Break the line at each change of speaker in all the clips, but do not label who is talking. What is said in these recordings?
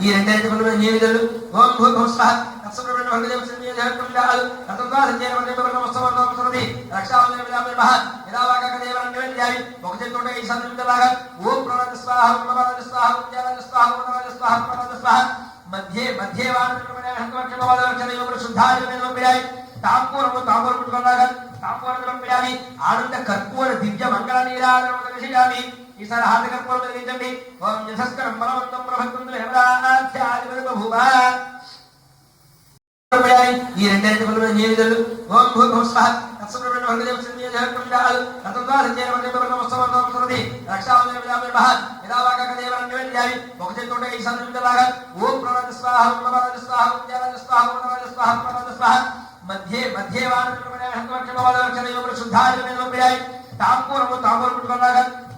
ఈ రెండైదు పనులు నియమితులు ఓం భూర్భువస్వః తత్సబ్రహ్మణ్య భగదేవ శ్రీయ జయకుండాలు తత్వా సంజయన వందే భగవ నమస్తవం నమస్తది రక్షావందే మహ. యదావాక కదేవ ఒక ఈ సందర్భంగా ఓం స్వాహ స్వాహ స్వాహ స్వాహ స్వాహ. మధ్యే మధ్యే శుద్ధాయ తాంపూరము తాంపూరం పెట్టుకున్నాగా ఆనంద కర్పూర దివ్య మంగళ నీరాజనం ఈసారి హార్దిక కర్పూరం కలిగించండి ఓం యశస్కరం బలవంతం ప్రభక్తం హేమరాధ్యాది బభూవ ఈ రెండైదు పనులు? నియమితులు ఓం భూర్భువస్వః తత్సబ్రహ్మణ్య భగదేవ శ్రీయ జయకుండాలు సంజయన వందే భగవ నమస్తవం నమస్తది రక్షావందే విలాపే మహ. యదావాక కదేవ ఒక చెంతోట ఈ సందర్భంగా ఓం ప్రణవ స్వాహ ఓం స్వాహ ఓం స్వాహ ఓం స్వాహ స్వాహ. మధ్యే మధ్యే శుద్ధాయ తాంపూరము తాంపూరం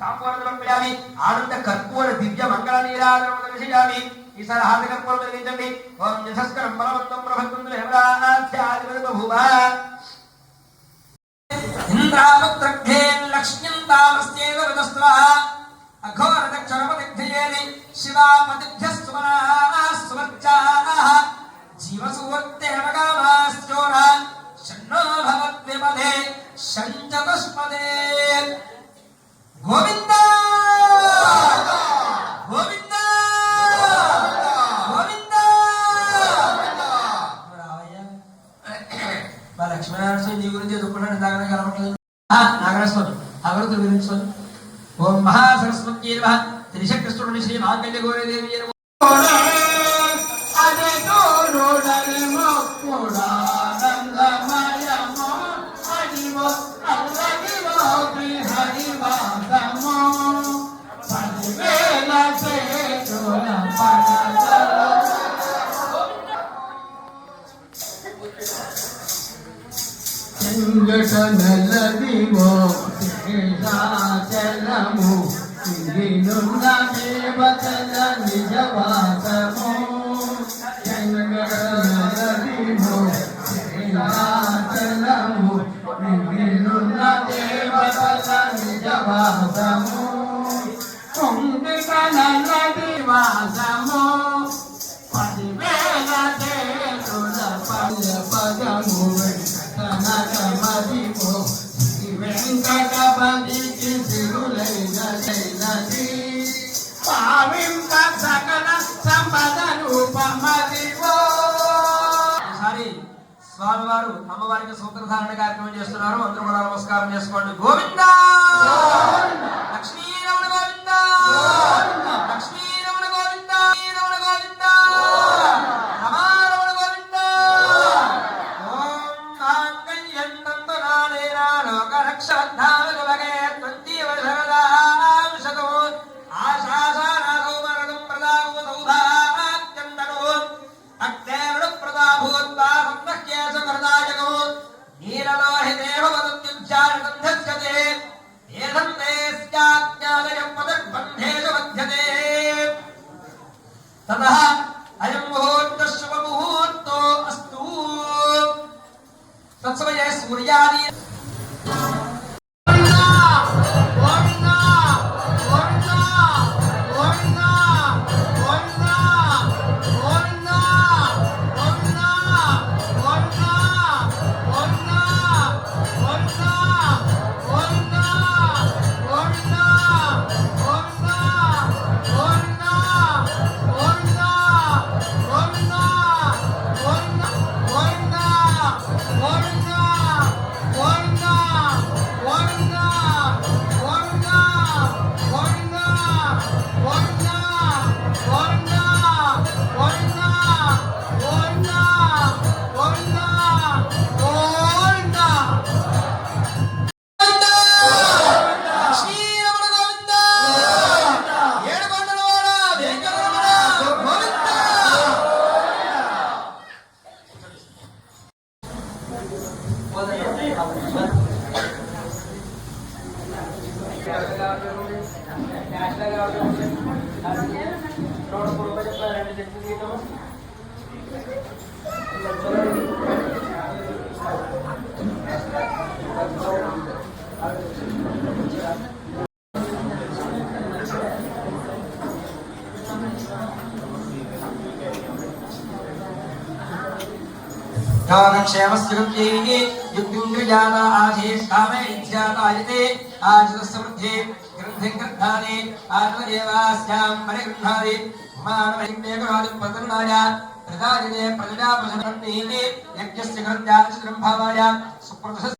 తాంపూరం పిడామి ఆనంద కర్పూర దివ్య మంగళ నీరాజనం దర్శయామి ఈసారి హాత కర్పూరం వెలిగించండి. ఓం యశస్కరం బలవంతం ప్రభక్తం హేమరాధ్యాది బభూవ ఇంద్రాముద్రఘ్నేన్ లక్ష్మీం తామస్యేవ రుదస్వః అఘోర దక్షరమదిగ్ధయేని శివాపతిభ్య సుమనా శివాపదిభ్యస్వనాస్వర్చాః జీవసూర్తేవగామాశ్చోర షణ్ణో లక్ష్మీనారాయణ నీ గురించి ఎదుర్కొన్నాడు దాకా కలవట్లేదు నాగరాజ స్వామి అగరుతులు ఓం మహాసరస్వతి నమ. త్రిశక్తిస్తుడు శ్రీ మాంగళ్య గౌరీదేవి నమః.
చెంగటనల్లదివో శేషాచలము దేవతల నిజవాసము. చెంగటనల్లదివో శేషాచలము తిరినున్న దేవతల నిజవాసము. పావింప సకల
స్వామివారు అమ్మవారికి సూత్రధారణ కార్యక్రమం చేస్తున్నారు. అందరూ కూడా నమస్కారం చేసుకోండి. గోవింద! లక్ష్మీరమణ उच्चारबन्धस्यते भेदं तेस्याज्ञानयं पदग्बन्धेषु बध्यते ततः अयं मुहूर्तः നാഷണൽ അവാർഡ് നോടൊപ്പം രണ്ട് ജഡ്ജി ഗീതവും Dağının şeyhimiz gibi యుగ్యుంజాత ఆశేష్కామే ఇచ్చాత అజితే ఆశుతస్మృద్ధి గ్రంథి గ్రంథాని ఆత్మదేవాస్యాం పరిగృహాది మానవేకరాజు పతనాయ ప్రజాజితే ప్రజాపశుభి యజ్ఞస్య గ్రంథాయ సుప్రదశ